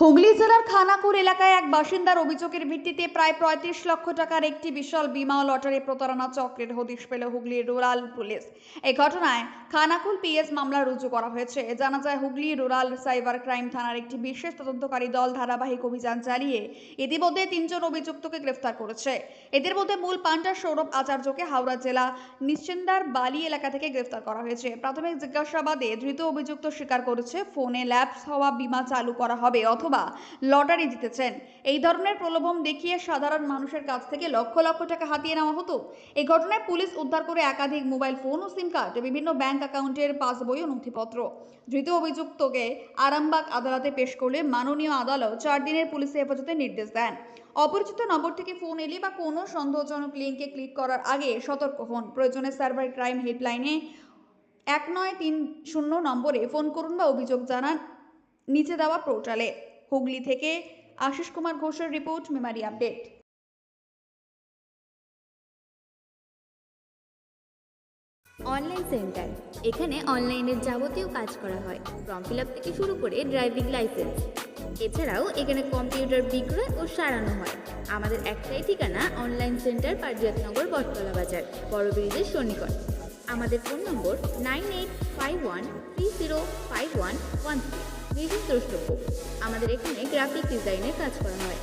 হুগলি জেলার খানাকুর এলাকায় এক বাসিন্দার অভিযোগের ভিত্তিতে প্রায় পঁয়ত্রিশ লক্ষ টাকার একটি বিশাল বিমা লটারি প্রতারণা চক্রের হদিশ পেল হুগলির রুরাল পুলিশ। এই ঘটনায় খানাকুল পিএস মামলা রুজু করা হয়েছে। জানা যায়, হুগলি রুরাল সাইবার ক্রাইম থানার একটি বিশেষ তদন্তকারী দল ধারাবাহিক অভিযান চালিয়ে ইতিমধ্যে তিনজন অভিযুক্তকে গ্রেফতার করেছে। এদের মধ্যে মূল পান্ডা সৌরভ আচার্যকে হাওড়া জেলা নিশ্চিন্দার বালি এলাকা থেকে গ্রেফতার করা হয়েছে। প্রাথমিক জিজ্ঞাসাবাদে ধৃত অভিযুক্ত স্বীকার করেছে, ফোনে ল্যাপস হওয়া বিমা চালু করা হবে, অথবা লটারি জিতেছেন। এই ধরনের প্রলোভন দেখিয়ে সাধারণ মানুষের কাছ থেকে লক্ষ লক্ষ টাকা হাতিয়ে নেওয়া হতো। এই ঘটনায় পুলিশ উদ্ধার করে একাধিক মোবাইল ফোন ও সিম কার্ড বিভিন্ন ব্যাংক অ্যাকাউন্টের পাসবই ও নথিপত্র। ধৃত অভিযুক্তকে আরামবাগ আদালতে পেশ করলে মাননীয় আদালত চার দিনের পুলিশে হেফাজতে নির্দেশ দেন। অপরিচিত নম্বর থেকে ফোন এলে বা কোনো সন্দেহজনক লিঙ্কে ক্লিক করার আগে সতর্ক হন। প্রয়োজনে সার্ভার ক্রাইম হেল্পলাইনে এক নয় তিন শূন্য নম্বরে ফোন করুন বা অভিযোগ জানান। নিচে দেওয়া পোর্টালে। হুগলি থেকে আশিস কুমার ঘোষের report, Memari update. Online centre, এখানে অনলাইনের যাবতীয় কাজ করা হয়, ফর্ম ফিল আপ থেকে শুরু করে ড্রাইভিং লাইসেন্স। এছাড়াও এখানে কম্পিউটার বিক্রয় ও সারানো হয়। আমাদের একটাই ঠিকানা অনলাইন সেন্টার পারিজাতনগর বটতলা বাজার, বড় ব্রিজের সন্নিকট। আমাদের phone number nine eight five one three zero five one one বিশেষ দ্রষ্টব্য আমাদের এখানে গ্রাফিক ডিজাইনের কাজ করা হয়।